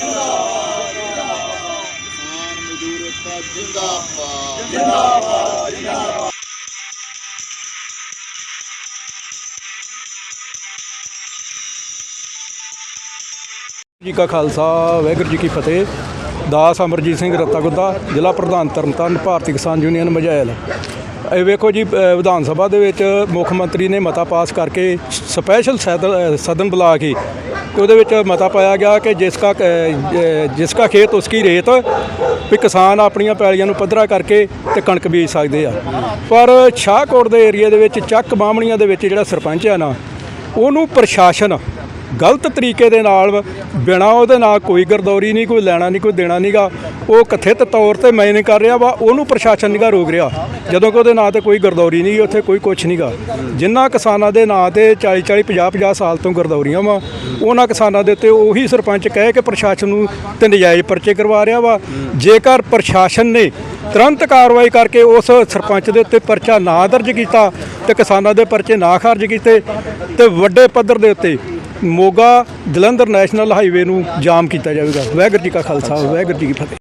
ਕਿਸਾਨ ਜੀ ਕਾ ਖਾਲਸਾ, ਵਾਹਿਗੁਰੂ ਜੀ ਕੀ ਫਤਿਹ। ਦਾਸ ਅਮਰਜੀਤ ਸਿੰਘ ਰਤਾਗੁੱਦਾ, ਜ਼ਿਲ੍ਹਾ ਪ੍ਰਧਾਨ ਤਰਨਤਾਰਨ, ਭਾਰਤੀ ਕਿਸਾਨ ਯੂਨੀਅਨ, ਮਜਾਇਲ। ਇਹ ਵੇਖੋ ਜੀ ਵਿਧਾਨ ਸਭਾ ਦੇ ਵਿੱਚ ਮੁੱਖ ਮੰਤਰੀ ਨੇ ਮਤਾ ਪਾਸ ਕਰਕੇ ਸਪੈਸ਼ਲ ਸਦਨ ਬੁਲਾ ਕੇ ਤੇ ਉਹਦੇ ਵਿੱਚ ਮਤਾ ਪਾਇਆ ਗਿਆ ਕਿ ਜਿਸ ਕਾ ਜਿਸ ਕਾ ਖੇਤ ਉਸਕੀ ਰੇਤ ਵੀ ਕਿਸਾਨ ਆਪਣੀਆਂ ਪੈਲੀਆਂ ਨੂੰ ਪੱਧਰਾ ਕਰਕੇ ਤੇ ਕਣਕ ਬੀਜ ਸਕਦੇ ਆ। ਪਰ ਸ਼ਾਹਕੋਟ ਦੇ ਏਰੀਆ ਦੇ ਵਿੱਚ ਚੱਕ ਬਾਹਮਣੀਆਂ ਦੇ ਵਿੱਚ ਜਿਹੜਾ ਸਰਪੰਚ ਆ ਨਾ, ਉਹਨੂੰ ਪ੍ਰਸ਼ਾਸਨ ਗਲਤ ਤਰੀਕੇ ਦੇ ਨਾਲ, ਬਿਨਾ ਉਹਦੇ ਨਾਲ ਕੋਈ ਗਰਦੌਰੀ ਨਹੀਂ, ਕੋਈ ਲੈਣਾ ਨਹੀਂ, ਕੋਈ ਦੇਣਾ ਨਹੀਂਗਾ। ਉਹ ਕਥਿਤ ਤੌਰ ਤੇ ਮੈਂ ਨਹੀਂ ਕਰ ਰਿਹਾ ਵਾ, ਉਹਨੂੰ ਪ੍ਰਸ਼ਾਸਨ ਨਹੀਂਗਾ ਰੋਕ ਰਿਹਾ। ਜਦੋਂ ਕਿ ਉਹਦੇ ਨਾਂ ਤੇ ਕੋਈ ਗਰਦੌਰੀ ਨਹੀਂ, ਉੱਥੇ ਕੋਈ ਕੁਛ ਨਹੀਂਗਾ। ਜਿਨ੍ਹਾਂ ਕਿਸਾਨਾਂ ਦੇ ਨਾਂ ਤੇ 40 40 50 50 ਸਾਲ ਤੋਂ ਗਰਦੌਰੀਆਂ ਵਾ, ਉਹਨਾਂ ਕਿਸਾਨਾਂ ਦੇ ਉੱਤੇ ਉਹੀ ਸਰਪੰਚ ਕਹੇ ਕਿ ਪ੍ਰਸ਼ਾਸਨ ਨੂੰ ਤੇ ਨਜਾਇਜ਼ ਪਰਚੇ ਕਰਵਾ ਰਿਹਾ ਵਾ। ਜੇਕਰ ਪ੍ਰਸ਼ਾਸਨ ਨੇ ਤੁਰੰਤ ਕਾਰਵਾਈ ਕਰਕੇ ਉਸ ਸਰਪੰਚ ਦੇ ਉੱਤੇ ਪਰਚਾ ਨਾ ਦਰਜ ਕੀਤਾ ਤੇ ਕਿਸਾਨਾਂ ਦੇ ਪਰਚੇ ਨਾ ਖਾਰਜ ਕੀਤੇ, ਤੇ ਵੱਡੇ ਪੱਧਰ ਦੇ ਉੱਤੇ ਮੋਗਾ ਜਲੰਧਰ ਨੈਸ਼ਨਲ ਹਾਈਵੇ ਨੂੰ ਜਾਮ ਕੀਤਾ ਜਾਵੇਗਾ। ਵਾਹਿਗੁਰੂ ਜੀ ਕਾ ਖਾਲਸਾ, ਵਾਹਿਗੁਰੂ ਜੀ ਕੀ ਫਤਿਹ।